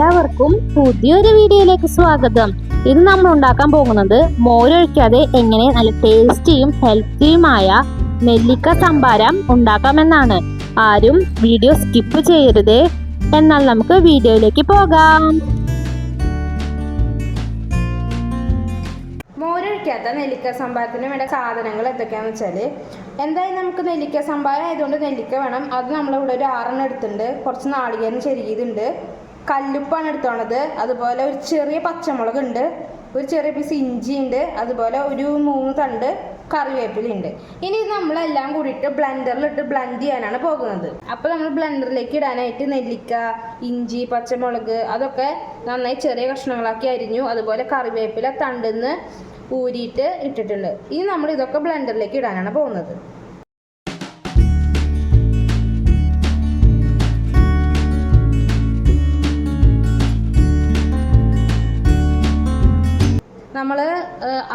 എല്ലാവർക്കും പുതിയൊരു വീഡിയോയിലേക്ക് സ്വാഗതം. ഇന്ന് നമ്മൾ ഉണ്ടാക്കാൻ പോകുന്നത് മോരൊഴിക്കാതെ എങ്ങനെ നല്ല ടേസ്റ്റിയും ഹെൽത്തിയുമായ നെല്ലിക്ക സംഭാരം ഉണ്ടാക്കാമെന്നാണ്. ആരും വീഡിയോ സ്കിപ്പ് ചെയ്യരുത്. എന്നാൽ നമുക്ക് വീഡിയോയിലേക്ക് പോകാം. മോരൊഴിക്കാത്ത നെല്ലിക്ക സംഭാരത്തിന് വേണ്ട സാധനങ്ങൾ എന്തൊക്കെയാണെന്ന് വെച്ചാൽ എന്തായാലും നമുക്ക് നെല്ലിക്ക സംഭാരം ആയതുകൊണ്ട് നെല്ലിക്ക വേണം. അത് നമ്മളിവിടെ ഒരു ആറെണ്ണം എടുത്തിട്ടുണ്ട്. കുറച്ച് നാളികേരം ചെരുകിയതുണ്ട് കല്ലുപ്പാണ് എടുത്തോണത് അതുപോലെ ഒരു ചെറിയ പച്ചമുളക് ഉണ്ട് ഒരു ചെറിയ പീസ് ഇഞ്ചി ഉണ്ട് അതുപോലെ ഒരു മൂന്ന് തണ്ട് കറിവേപ്പിലുണ്ട് ഇനി നമ്മളെല്ലാം കൂടിയിട്ട് ബ്ലെൻഡറിലിട്ട് ബ്ലെൻഡ് ചെയ്യാനാണ് പോകുന്നത്. അപ്പോൾ നമ്മൾ ബ്ലെൻഡറിലേക്ക് ഇടാനായിട്ട് നെല്ലിക്ക ഇഞ്ചി പച്ചമുളക് അതൊക്കെ നന്നായി ചെറിയ കഷ്ണങ്ങളാക്കി അരിഞ്ഞു അതുപോലെ കറിവേപ്പില തണ്ടെന്ന് ഊരിയിട്ട് ഇട്ടിട്ടുണ്ട്. ഇനി നമ്മൾ ഇതൊക്കെ ബ്ലെൻഡറിലേക്ക് ഇടാനാണ് പോകുന്നത്.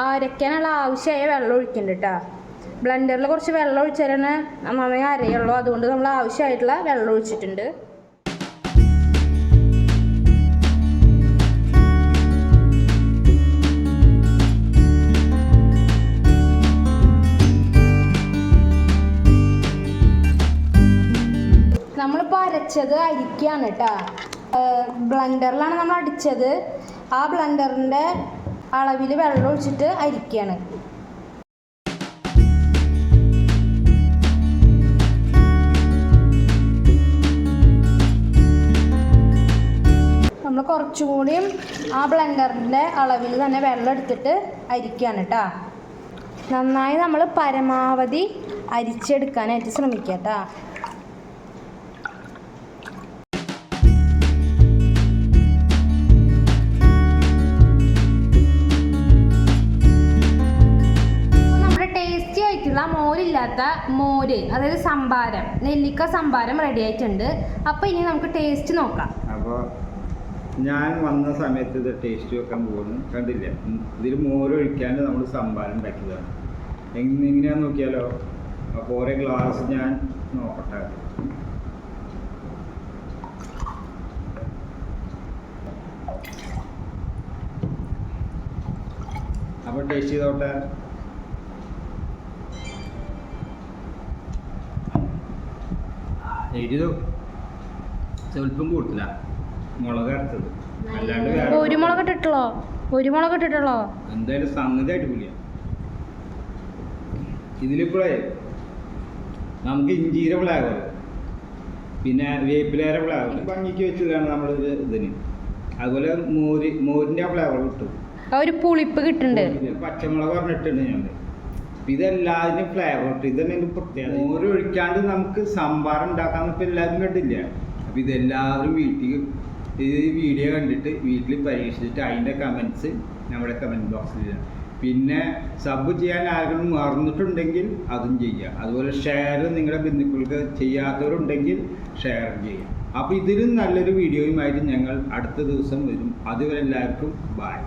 അരയ്ക്കാനുള്ള ആവശ്യമായ വെള്ളം ഒഴിക്കുന്നുണ്ട് കേട്ടോ ബ്ലെൻഡറിൽ കുറച്ച് വെള്ളം ഒഴിച്ചാലാണ് നന്നായി അരയുള്ളൂ. അതുകൊണ്ട് നമ്മൾ ആവശ്യമായിട്ടുള്ള വെള്ളം ഒഴിച്ചിട്ടുണ്ട്. നമ്മളിപ്പോൾ അരച്ചത് അരിക്കാണ് കേട്ടോ ബ്ലെൻഡറിലാണ് നമ്മൾ അടിച്ചത്. ആ ബ്ലെൻഡറിന്റെ അളവിൽ വെള്ളം ഒഴിച്ചിട്ട് അരിക്കുകയാണ് നമ്മൾ കുറച്ചുകൂടിയും ആ ബ്ലെൻഡറിന്റെ അളവിൽ തന്നെ വെള്ളം എടുത്തിട്ട് അരിക്കുകയാണ് കേട്ടോ നന്നായി നമ്മൾ പരമാവധി അരിച്ചെടുക്കാനായിട്ട് ശ്രമിക്കുക കേട്ടോ ആയിട്ടുള്ള മോരില്ലാത്ത മോര് അതായത് സംഭാരം നെല്ലിക്ക സംഭാരം റെഡി ആയിട്ടുണ്ട്. അപ്പോൾ ഇനി നമുക്ക് ടേസ്റ്റ് നോക്കാം. അപ്പോൾ ഞാൻ വന്ന സമയത്ത് ഇത് ടേസ്റ്റ് വെക്കാൻ പോകുന്നു. കണ്ടില്ല? ഇതിൽ മോരൊഴിക്കാണ്ട് നമ്മൾ സംഭാരം ഉണ്ടാക്കിയതാണ് എങ്ങനെ എങ്ങനെയാന്ന് നോക്കിയാലോ? അപ്പോൾ ഓരോ ഗ്ലാസ് ഞാൻ നോക്കട്ടെ. അപ്പോൾ ടേസ്റ്റ് ചെയ്തോട്ടെ. എഴുതോ സ്വല്പം കൂടുതല. മുളക് അരച്ചത് അല്ലാണ്ട് വേറെ ഒരു മുളക് ഇട്ടിട്ടുള്ളോ ഒരു മുളക് ഇട്ടിട്ടുള്ളോ എന്തായാലും സംഗതി അടിപൊളിയാണ് ഇതിലിപ്പോഴേ നമുക്ക് ഇഞ്ചീര ഫ്ലേവർ പിന്നെ വേപ്പിലേറെ ഫ്ലേവർ ഭംഗിക്ക് വെച്ചതാണ് നമ്മൾ ഇതിന്. അതുപോലെ മോര് മോരിന്റെ ഫ്ലേവർ കിട്ടും. ആ ഒരു പുളിപ്പ് കിട്ടുന്നുണ്ട്. പച്ചമുളക് പറഞ്ഞിട്ടുണ്ട് ഞാൻ. ഇതെല്ലാതിനും ഫ്ലേവർ ഇട്ട് ഇതന്നെ ഇതിന്റെ പ്രത്യേകത. മോര് ഒഴിക്കാണ്ട് നമുക്ക് സാമ്പാർ ഉണ്ടാക്കാന്ന് ഇപ്പം എല്ലാവരും കണ്ടില്ല? അപ്പം ഇതെല്ലാവരും വീട്ടിൽ ഈ വീഡിയോ കണ്ടിട്ട് വീട്ടിൽ പരീക്ഷിച്ചിട്ട് അതിന്റെ കമൻസ് നമ്മുടെ കമന്റ് ബോക്സിൽ ഇടാം. പിന്നെ സബ് ചെയ്യാൻ ആരെങ്കിലും മറന്നിട്ടുണ്ടെങ്കിൽ അതും ചെയ്യുക അതുപോലെ ഷെയർ നിങ്ങളുടെ ബന്ധുക്കൾക്ക് ചെയ്യാത്തവരുണ്ടെങ്കിൽ ഷെയർ ചെയ്യുക അപ്പോൾ ഇതിലും നല്ലൊരു വീഡിയോയുമായിട്ട് ഞങ്ങൾ അടുത്ത ദിവസം വരും. അതുവരെ എല്ലാവർക്കും ബായ്